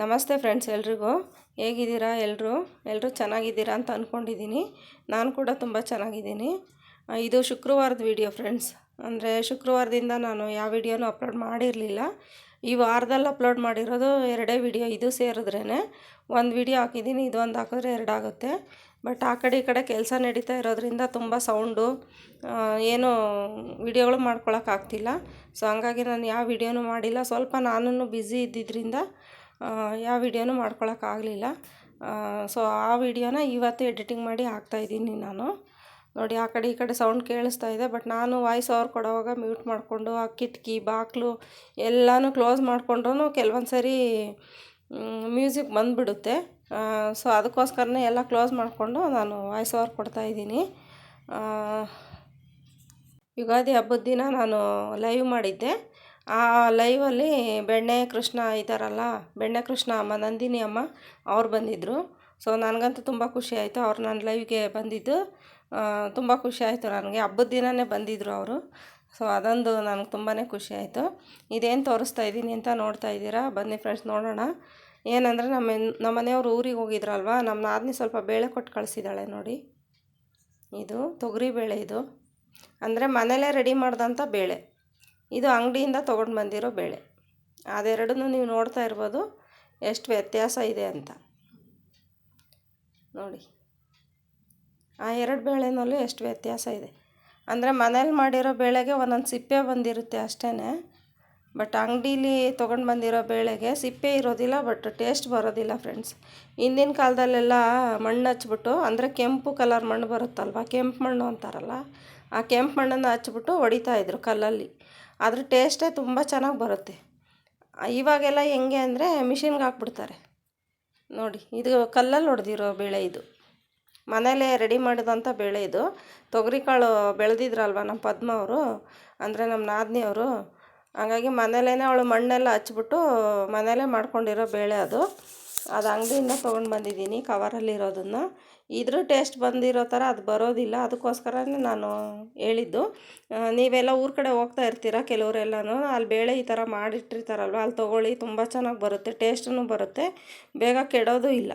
ನಮಸ್ತೆ ಫ್ರೆಂಡ್ಸ್ ಎಲ್ರಿಗೂ. ಹೇಗಿದ್ದೀರಾ ಎಲ್ಲರೂ ಎಲ್ಲರೂ ಚೆನ್ನಾಗಿದ್ದೀರಾ ಅಂತ ಅಂದ್ಕೊಂಡಿದ್ದೀನಿ ನಾನು ಕೂಡ ತುಂಬ ಚೆನ್ನಾಗಿದ್ದೀನಿ. ಇದು ಶುಕ್ರವಾರದ ವಿಡಿಯೋ ಫ್ರೆಂಡ್ಸ್. ಅಂದರೆ ಶುಕ್ರವಾರದಿಂದ ನಾನು ಯಾವ ವಿಡಿಯೋನು ಅಪ್ಲೋಡ್ ಮಾಡಿರಲಿಲ್ಲ. ಈ ವಾರದಲ್ಲಿ ಅಪ್ಲೋಡ್ ಮಾಡಿರೋದು ಎರಡೇ ವಿಡಿಯೋ, ಇದು ಸೇರಿದ್ರೇ ಒಂದು ವಿಡಿಯೋ ಹಾಕಿದ್ದೀನಿ ಇದೊಂದು ಹಾಕಿದ್ರೆ ಎರಡಾಗುತ್ತೆ ಬಟ್ ಆ ಕಡೆ ಈ ಕಡೆ ಕೆಲಸ ನಡೀತಾ ಇರೋದ್ರಿಂದ ತುಂಬ ಸೌಂಡು ಏನು ವಿಡಿಯೋಗಳು ಮಾಡ್ಕೊಳಕ್ಕಾಗ್ತಿಲ್ಲ. ಸೊ ಹಂಗಾಗಿ ನಾನು ಯಾವ ವಿಡಿಯೋನು ಮಾಡಿಲ್ಲ. ಸ್ವಲ್ಪ ನಾನು ಬ್ಯುಸಿ ಇದ್ದಿದ್ದರಿಂದ ಯಾವ ವಿಡಿಯೋನೂ ಮಾಡ್ಕೊಳಕ್ಕಾಗಲಿಲ್ಲ ಸೊ ಆ ವಿಡಿಯೋನ ಇವತ್ತು ಎಡಿಟಿಂಗ್ ಮಾಡಿ ಹಾಕ್ತಾಯಿದ್ದೀನಿ ನಾನು. ನೋಡಿ, ಆ ಕಡೆ ಈ ಕಡೆ ಸೌಂಡ್ ಕೇಳಿಸ್ತಾ ಇದೆ ಬಟ್ ನಾನು ವಾಯ್ಸ್ ಓವರ್ ಕೊಡೋವಾಗ ಮ್ಯೂಟ್ ಮಾಡಿಕೊಂಡು ಆ ಕಿಟಕಿ ಬಾಗಿಲು ಎಲ್ಲನೂ ಕ್ಲೋಸ್ ಮಾಡಿಕೊಂಡ್ರೂ ಕೆಲವೊಂದು ಸರಿ ಮ್ಯೂಸಿಕ್ ಬಂದುಬಿಡುತ್ತೆ. ಸೊ ಅದಕ್ಕೋಸ್ಕರನೇ ಎಲ್ಲ ಕ್ಲೋಸ್ ಮಾಡಿಕೊಂಡು ನಾನು ವಾಯ್ಸ್ ಓವರ್ ಕೊಡ್ತಾಯಿದ್ದೀನಿ ಯುಗಾದಿ ಹಬ್ಬದ ದಿನ ನಾನು ಲೈವ್ ಮಾಡಿದ್ದೆ. ಆ ಲೈವಲ್ಲಿ ಬೆಣ್ಣೆ, ಕೃಷ್ಣ ಇದ್ದಾರಲ್ಲ ಬೆಣ್ಣೆ, ಕೃಷ್ಣ ಅಮ್ಮ, ನಂದಿನಿ ಅಮ್ಮ ಅವ್ರು ಬಂದಿದ್ದರು ಸೊ ನನಗಂತೂ ತುಂಬ ಖುಷಿ ಆಯಿತು. ಅವ್ರು ನನ್ನ ಲೈವ್ಗೆ ಬಂದಿದ್ದು. ತುಂಬ ಖುಷಿ ಆಯಿತು ನನಗೆ. ಹಬ್ಬದ ದಿನವೇ ಬಂದಿದ್ದರು ಅವರು. ಸೊ ಅದೊಂದು ನನಗೆ ತುಂಬಾ ಖುಷಿ ಆಯಿತು. ಇದೇನು ತೋರಿಸ್ತಾ ಇದ್ದೀನಿ ಅಂತ ನೋಡ್ತಾ ಇದ್ದೀರಾ? ಬನ್ನಿ ಫ್ರೆಂಡ್ಸ್ ನೋಡೋಣ. ಏನಂದರೆ ನಮ್ಮ ನಮ್ಮ ಮನೆಯವರು ಊರಿಗೆ ಹೋಗಿದ್ರಲ್ವ? ನಮ್ಮ ನಾದಿನಿ ಸ್ವಲ್ಪ ಬೇಳೆ ಕೊಟ್ಟು ಕಳಿಸಿದ್ದಾಳೆ ನೋಡಿ. ಇದು ತೊಗರಿ ಬೇಳೆ ಇದು. ಅಂದರೆ ಮನೇಲೇ ರೆಡಿ ಮಾಡಿದಂಥ ಬೇಳೆ. ಇದು ಅಂಗಡಿಯಿಂದ ತೊಗೊಂಡು ಬಂದಿರೋ ಬೇಳೆ. ಅದೆರಡನ್ನೂ ನೀವು ನೋಡ್ತಾ ಇರ್ಬೋದು. ಎಷ್ಟು ವ್ಯತ್ಯಾಸ ಇದೆ ಅಂತ. ನೋಡಿ. ಆ ಎರಡು ಬೇಳೆನಲ್ಲೂ ಎಷ್ಟು ವ್ಯತ್ಯಾಸ ಇದೆ. ಅಂದರೆ ಮನೇಲಿ ಮಾಡಿರೋ ಬೇಳೆಗೆ ಒಂದೊಂದು ಸಿಪ್ಪೆ ಬಂದಿರುತ್ತೆ ಅಷ್ಟೇ ಬಟ್ ಅಂಗಡೀಲಿ ತೊಗೊಂಡು ಬಂದಿರೋ ಬೇಳೆಗೆ ಸಿಪ್ಪೆ ಇರೋದಿಲ್ಲ, ಬಟ್ ಟೇಸ್ಟ್ ಬರೋದಿಲ್ಲ ಫ್ರೆಂಡ್ಸ್. ಹಿಂದಿನ ಕಾಲದಲ್ಲೆಲ್ಲ ಮಣ್ಣು ಹಚ್ಬಿಟ್ಟು, ಅಂದರೆ ಕೆಂಪು ಕಲರ್ ಮಣ್ಣು ಬರುತ್ತಲ್ವ, ಕೆಂಪು ಮಣ್ಣು ಅಂತಾರಲ್ಲ, ಆ ಕೆಂಪು ಮಣ್ಣನ್ನು ಹಚ್ಬಿಟ್ಟು ಹೊಡಿತಾಯಿದ್ರು ಕಲ್ಲಲ್ಲಿ. ಅದ್ರ ಟೇಸ್ಟೇ ತುಂಬ ಚೆನ್ನಾಗಿ ಬರುತ್ತೆ. ಇವಾಗೆಲ್ಲ ಹೆಂಗೆ ಅಂದರೆ ಮಿಷಿನ್ಗೆ ಹಾಕ್ಬಿಡ್ತಾರೆ. ನೋಡಿ, ಇದು ಕಲ್ಲಲ್ಲಿ ಹೊಡೆದಿರೋ ಬೇಳೆ ಇದು. ಮನೇಲೇ ರೆಡಿ ಮಾಡಿದಂಥ ಬೇಳೆ ಇದು. ತೊಗರಿಕಾಳು ಬೆಳೆದಿದ್ರಲ್ವ ನಮ್ಮ ಪದ್ಮ ಅವರು, ಅಂದರೆ ನಮ್ಮ ನಾದಿನಿ ಅವರು. ಹಂಗಾಗಿ ಮನೇಲೇ ಅವಳು ಮಣ್ಣೆಲ್ಲ ಹಚ್ಬಿಟ್ಟು ಮನೇಲೇ ಮಾಡ್ಕೊಂಡಿರೋ ಬೇಳೆ ಅದು. ಅದು ಅಂಗಡಿಯಿಂದ ತೊಗೊಂಡು ಬಂದಿದ್ದೀನಿ ಕವರಲ್ಲಿರೋದನ್ನು ಇದ್ರೂ ಟೇಸ್ಟ್ ಬಂದಿರೋ ಥರ ಅದು ಬರೋದಿಲ್ಲ, ಅದಕ್ಕೋಸ್ಕರನೇ ನಾನು ಹೇಳಿದ್ದು. ನೀವೆಲ್ಲ ಊರ ಕಡೆ ಹೋಗ್ತಾ ಇರ್ತೀರ ಕೆಲವರೆಲ್ಲನೂ? ಅಲ್ಲಿ ಬೇಳೆ ಈ ಥರ ಮಾಡಿಟ್ಟಿರ್ತಾರಲ್ವ ಅಲ್ಲಿ ತೊಗೊಳ್ಳಿ, ತುಂಬ ಚೆನ್ನಾಗಿ ಬರುತ್ತೆ ಟೇಸ್ಟೂ ಬರುತ್ತೆ, ಬೇಗ ಕೆಡೋದು ಇಲ್ಲ.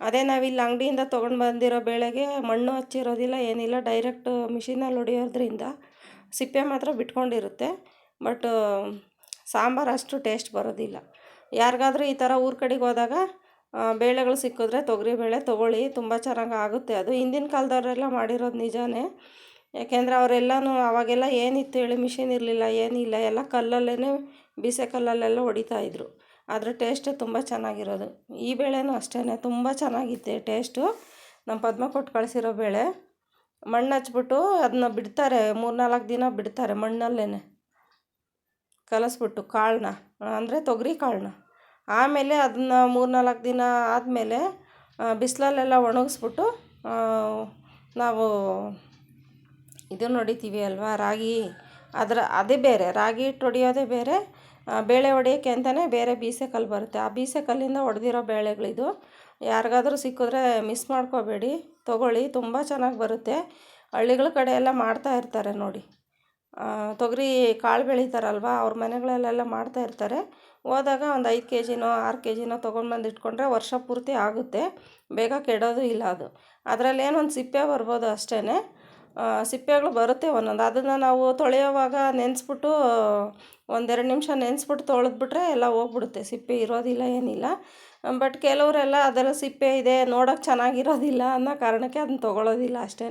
ಅದೇ ನಾವಿಲ್ಲಿ ಅಂಗಡಿಯಿಂದ ತೊಗೊಂಡು ಬಂದಿರೋ ಬೇಳೆಗೆ ಮಣ್ಣು ಹಚ್ಚಿರೋದಿಲ್ಲ, ಏನಿಲ್ಲ ಡೈರೆಕ್ಟ್ ಮಿಷಿನಲ್ಲಿ ಹೊಡಿಯೋದ್ರಿಂದ ಸಿಪ್ಪೆ ಮಾತ್ರ ಬಿಟ್ಕೊಂಡಿರುತ್ತೆ. ಬಟ್ ಸಾಂಬಾರು ಅಷ್ಟು ಟೇಸ್ಟ್ ಬರೋದಿಲ್ಲ. ಯಾರಿಗಾದರೂ ಈ ಥರ ಊರ ಕಡೆಗೆ ಹೋದಾಗ ಬೇಳೆಗಳು ಸಿಕ್ಕಿದ್ರೆ ತೊಗರಿಬೇಳೆ ತೊಗೊಳ್ಳಿ, ತುಂಬ ಚೆನ್ನಾಗಿ ಆಗುತ್ತೆ ಅದು. ಹಿಂದಿನ ಕಾಲದವರೆಲ್ಲ ಮಾಡಿರೋದು ನಿಜಾನೇ. ಯಾಕೆಂದರೆ ಅವರೆಲ್ಲನೂ ಅವಾಗೆಲ್ಲ ಏನಿತ್ತು ಹೇಳಿ, ಮಿಷಿನ್ ಇರಲಿಲ್ಲ, ಏನಿಲ್ಲ, ಎಲ್ಲ ಕಲ್ಲಲ್ಲೇ ಬೀಸೆ ಕಲ್ಲಲ್ಲೆಲ್ಲ ಹೊಡಿತಾ ಇದ್ರು. ಟೇಸ್ಟ್ ತುಂಬ ಚೆನ್ನಾಗಿರೋದು. ಈ ಬೇಳೆನೂ ಅಷ್ಟೇ ತುಂಬ ಚೆನ್ನಾಗಿತ್ತು ಟೇಸ್ಟು. ನಮ್ಮ ಪದ್ಮ ಕೊಟ್ಟು ಕಳಿಸಿರೋ ಬೇಳೆ, ಮಣ್ಣು ಹಚ್ಬಿಟ್ಟು ಅದನ್ನ ಬಿಡ್ತಾರೆ, ಮೂರ್ನಾಲ್ಕು ದಿನ ಬಿಡ್ತಾರೆ ಮಣ್ಣಲ್ಲೇ ಕಲಸ್ಬಿಟ್ಟು ಕಾಳನ್ನ ಅಂದರೆ ತೊಗರಿ ಕಾಳನ್ನ ಆಮೇಲೆ ಅದನ್ನ ಮೂರು ನಾಲ್ಕು ದಿನ ಆದಮೇಲೆ ಬಿಸಿಲಲ್ಲೆಲ್ಲ ಒಣಗಿಸ್ಬಿಟ್ಟು ನಾವು ಇದು ನೋಡಿತೀವಿ ಅಲ್ವಾ, ರಾಗಿ, ಅದರ, ಅದೇ ಬೇರೆ, ರಾಗಿ ಹಿಟ್ಟು ಹೊಡಿಯೋದೇ ಬೇರೆ ಬೇಳೆ ಹೊಡಿಯೋಕ್ಕೆ ಅಂತಲೇ ಬೇರೆ ಬೀಸೆ ಕಲ್ಲು ಬರುತ್ತೆ. ಆ ಬೀಸೆ ಕಲ್ಲಿಂದ ಹೊಡೆದಿರೋ ಬೇಳೆಗಳಿದು, ಯಾರಿಗಾದರೂ ಸಿಕ್ಕಿದ್ರೆ ಮಿಸ್ ಮಾಡ್ಕೋಬೇಡಿ, ತೊಗೊಳ್ಳಿ, ತುಂಬ ಚೆನ್ನಾಗಿ ಬರುತ್ತೆ. ಹಳ್ಳಿಗಳ ಕಡೆ ಎಲ್ಲ ಮಾಡ್ತಾ ಇರ್ತಾರೆ ನೋಡಿ. ತೊಗರಿ ಕಾಳು ಬೆಳೀತಾರಲ್ವ, ಅವ್ರ ಮನೆಗಳಲ್ಲೆಲ್ಲ ಮಾಡ್ತಾ ಇರ್ತಾರೆ. ಹೋದಾಗ ಒಂದು ಐದು ಕೆ ಜಿನೋ ಆರು ಕೆ ಜಿನೋ ತೊಗೊಂಡು ಬಂದು ಇಟ್ಕೊಂಡ್ರೆ ವರ್ಷ ಪೂರ್ತಿ ಆಗುತ್ತೆ. ಬೇಗ ಕೆಡೋದು ಇಲ್ಲ ಅದು. ಅದರಲ್ಲಿ ಏನೊಂದು ಸಿಪ್ಪೆ ಬರ್ಬೋದು ಅಷ್ಟೇ ಸಿಪ್ಪೆಗಳು ಬರುತ್ತೆ ಒಂದೊಂದು. ಅದನ್ನು ನಾವು ತೊಳೆಯೋವಾಗ ನೆನೆಸ್ಬಿಟ್ಟು, ಒಂದೆರಡು ನಿಮಿಷ ನೆನೆಸ್ಬಿಟ್ಟು ತೊಳೆದ್ಬಿಟ್ರೆ ಎಲ್ಲ ಹೋಗ್ಬಿಡುತ್ತೆ. ಸಿಪ್ಪೆ ಇರೋದಿಲ್ಲ, ಏನಿಲ್ಲ. ಬಟ್ ಕೆಲವರೆಲ್ಲ ಅದರಲ್ಲಿ ಸಿಪ್ಪೆ ಇದೆ, ನೋಡೋಕೆ ಚೆನ್ನಾಗಿರೋದಿಲ್ಲ ಅನ್ನೋ ಕಾರಣಕ್ಕೆ ಅದನ್ನ ತೊಗೊಳೋದಿಲ್ಲ ಅಷ್ಟೇ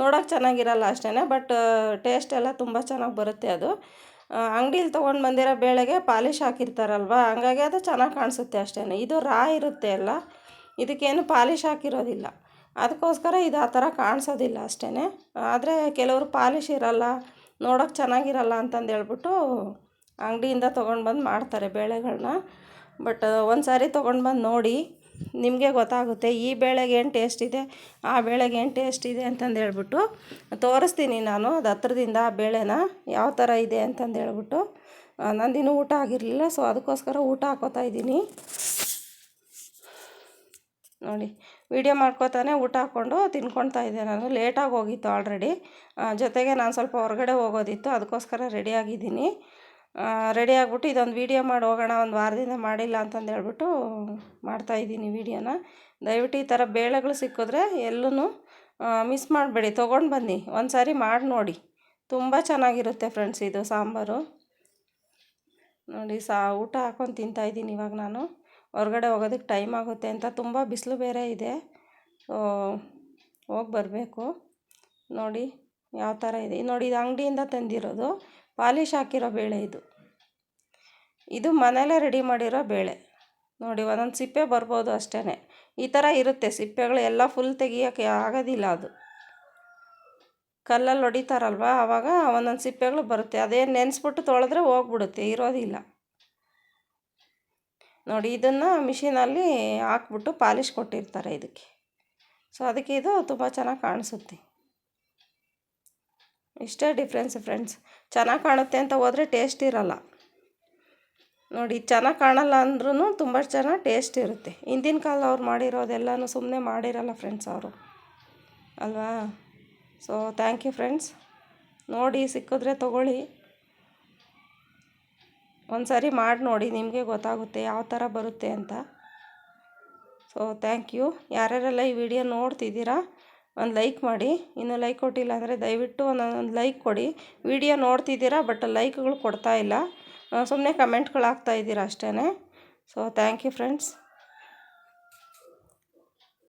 ನೋಡೋಕೆ ಚೆನ್ನಾಗಿರಲ್ಲ ಅಷ್ಟೇ ಬಟ್ ಟೇಸ್ಟ್ ಎಲ್ಲ ತುಂಬ ಚೆನ್ನಾಗಿ ಬರುತ್ತೆ ಅದು. ಅಂಗಡೀಲಿ ತೊಗೊಂಡು ಬಂದಿರೋ ಬೇಳೆಗೆ ಪಾಲಿಶ್ ಹಾಕಿರ್ತಾರಲ್ವ, ಹಂಗಾಗಿ ಅದು ಚೆನ್ನಾಗಿ ಕಾಣಿಸುತ್ತೆ ಅಷ್ಟೇ ಇದು ರಾ ಇರುತ್ತೆ ಅಲ್ಲ, ಇದಕ್ಕೇನು ಪಾಲಿಶ್ ಹಾಕಿರೋದಿಲ್ಲ. ಅದಕ್ಕೋಸ್ಕರ ಇದು ಆ ಥರ ಕಾಣಿಸೋದಿಲ್ಲ ಅಷ್ಟೇ ಆದರೆ ಕೆಲವರು ಪಾಲಿಶ್ ಇರಲ್ಲ, ನೋಡೋಕೆ ಚೆನ್ನಾಗಿರಲ್ಲ ಅಂತಂದು ಹೇಳ್ಬಿಟ್ಟು ಅಂಗಡಿಯಿಂದ ತೊಗೊಂಡು ಬಂದು ಮಾಡ್ತಾರೆ ಬೇಳೆಗಳನ್ನ ಬಟ್ ಒಂದು ಸಾರಿ ತೊಗೊಂಡು ಬಂದು ನೋಡಿ ನಿಮಗೆ ಗೊತ್ತಾಗುತ್ತೆ, ಈ ಬೇಳೆಗೆ ಏನು ಟೇಸ್ಟ್ ಇದೆ, ಆ ಬೇಳೆಗೆ ಏನು ಟೇಸ್ಟ್ ಇದೆ ಅಂತಂದು ಹೇಳ್ಬಿಟ್ಟು ತೋರಿಸ್ತೀನಿ ನಾನು. ಅದು ಹತ್ರದಿಂದ ಆ ಬೇಳೆನ ಯಾವ ಥರ ಇದೆ ಅಂತಂದು ಹೇಳ್ಬಿಟ್ಟು. ನಂದಿನೂ ಊಟ ಆಗಿರಲಿಲ್ಲ, ಸೊ ಅದಕ್ಕೋಸ್ಕರ ಊಟ ಹಾಕೋತಾ ಇದ್ದೀನಿ. ನೋಡಿ ವಿಡಿಯೋ ಮಾಡ್ಕೋತಾನೆ ಊಟ ಹಾಕ್ಕೊಂಡು ತಿನ್ಕೊಳ್ತಾ ಇದ್ದೆ ನಾನು. ಲೇಟಾಗಿ ಹೋಗಿತ್ತು ಆಲ್ರೆಡಿ ಜೊತೆಗೆ ನಾನು ಸ್ವಲ್ಪ ಹೊರಗಡೆ ಹೋಗೋದಿತ್ತು, ಅದಕ್ಕೋಸ್ಕರ ರೆಡಿ ಆಗಿದ್ದೀನಿ. ರೆಡಿ ಆಗಿಬಿಟ್ಟು ಇದೊಂದು ವೀಡಿಯೋ ಮಾಡಿ ಹೋಗೋಣ, ಒಂದು ವಾರದಿಂದ ಮಾಡಿಲ್ಲ ಅಂತಂದು ಹೇಳ್ಬಿಟ್ಟು ಮಾಡ್ತಾಯಿದ್ದೀನಿ ವೀಡಿಯೋನ ದಯವಿಟ್ಟು ಈ ಥರ ಬೇಳೆಗಳು ಸಿಕ್ಕಿದ್ರೆ ಎಲ್ಲೂ ಮಿಸ್ ಮಾಡಬೇಡಿ. ತೊಗೊಂಡು ಬನ್ನಿ. ಒಂದು ಸಾರಿ ಮಾಡಿ ನೋಡಿ. ತುಂಬ ಚೆನ್ನಾಗಿರುತ್ತೆ ಫ್ರೆಂಡ್ಸ್ ಇದು ಸಾಂಬಾರು. ನೋಡಿ, ಸಾ, ಊಟ ಹಾಕ್ಕೊಂಡು ತಿಂತಾಯಿದ್ದೀನಿ ಇವಾಗ ನಾನು. ಹೊರಗಡೆ ಹೋಗೋದಕ್ಕೆ ಟೈಮ್ ಆಗುತ್ತೆ ಅಂತ ತುಂಬ ಬಿಸಿಲು ಬೇರೆ ಇದೆ. ಹೋಗಿ ಬರಬೇಕು. ನೋಡಿ ಯಾವ ಥರ ಇದೆ. ನೋಡಿ ಇದು ಅಂಗಡಿಯಿಂದ ತಂದಿರೋದು ಪಾಲಿಶ್ ಹಾಕಿರೋ ಬೇಳೆ ಇದು. ಇದು ಮನೇಲೇ ರೆಡಿ ಮಾಡಿರೋ ಬೇಳೆ. ನೋಡಿ ಒಂದೊಂದು ಸಿಪ್ಪೆ ಬರ್ಬೋದು ಅಷ್ಟೇ ಈ ಥರ ಇರುತ್ತೆ ಸಿಪ್ಪೆಗಳು ಎಲ್ಲ ಫುಲ್ ತೆಗಿಯೋಕ್ಕೆ ಆಗೋದಿಲ್ಲ ಅದು. ಕಲ್ಲಲ್ಲಿ ಹೊಡಿತಾರಲ್ವ? ಆವಾಗ ಒಂದೊಂದು ಸಿಪ್ಪೆಗಳು ಬರುತ್ತೆ. ಅದೇ ನೆನೆಸ್ಬಿಟ್ಟು ತೊಳೆದ್ರೆ ಹೋಗ್ಬಿಡುತ್ತೆ, ಇರೋದಿಲ್ಲ. ನೋಡಿ, ಇದನ್ನು ಮಿಷಿನಲ್ಲಿ ಹಾಕ್ಬಿಟ್ಟು ಪಾಲಿಶ್ ಕೊಟ್ಟಿರ್ತಾರೆ ಇದಕ್ಕೆ. ಸೊ ಅದಕ್ಕೆ ಇದು ತುಂಬ ಚೆನ್ನಾಗಿ ಕಾಣಿಸುತ್ತೆ. ಇಷ್ಟೇ ಡಿಫ್ರೆನ್ಸ್ ಫ್ರೆಂಡ್ಸ್. ಚೆನ್ನಾಗಿ ಕಾಣುತ್ತೆ ಅಂತ ಹೋದರೆ ಟೇಸ್ಟ್ ಇರಲ್ಲ. ನೋಡಿ, ಚೆನ್ನಾಗಿ ಕಾಣಲ್ಲ ಅಂದ್ರೂ ತುಂಬ ಚೆನ್ನಾಗಿ ಟೇಸ್ಟ್ ಇರುತ್ತೆ. ಹಿಂದಿನ ಕಾಲ ಅವ್ರು ಮಾಡಿರೋದೆಲ್ಲನೂ ಸುಮ್ಮನೆ ಮಾಡಿರಲ್ಲ ಫ್ರೆಂಡ್ಸ್ ಅವರು. ಅಲ್ವಾ? ಸೊ ಥ್ಯಾಂಕ್ ಯು ಫ್ರೆಂಡ್ಸ್ ನೋಡಿ, ಸಿಕ್ಕಿದ್ರೆ ತೊಗೊಳ್ಳಿ. ಒಂದು ಸಾರಿ ಮಾಡಿ ನೋಡಿ, ನಿಮಗೆ ಗೊತ್ತಾಗುತ್ತೆ ಯಾವ ಥರ ಬರುತ್ತೆ ಅಂತ. ಸೊ ಥ್ಯಾಂಕ್ ಯು ಯಾರ್ಯಾರೆಲ್ಲ ಈ ವಿಡಿಯೋ ನೋಡ್ತಿದ್ದೀರಾ, ಒಂದು ಲೈಕ್ ಮಾಡಿ. ಇನ್ನೂ ಲೈಕ್ ಕೊಟ್ಟಿಲ್ಲ ಅಂದರೆ ದಯವಿಟ್ಟು ಒಂದೊಂದು ಲೈಕ್ ಕೊಡಿ. ವಿಡಿಯೋ ನೋಡ್ತಿದ್ದೀರಾ ಬಟ್ ಲೈಕ್ಗಳು ಕೊಡ್ತಾ ಇಲ್ಲ. ಸುಮ್ಮನೆ ಕಮೆಂಟ್ಗಳು ಹಾಕ್ತಾ ಇದ್ದೀರಾ ಅಷ್ಟೇ ಸೊ ಥ್ಯಾಂಕ್ ಯು ಫ್ರೆಂಡ್ಸ್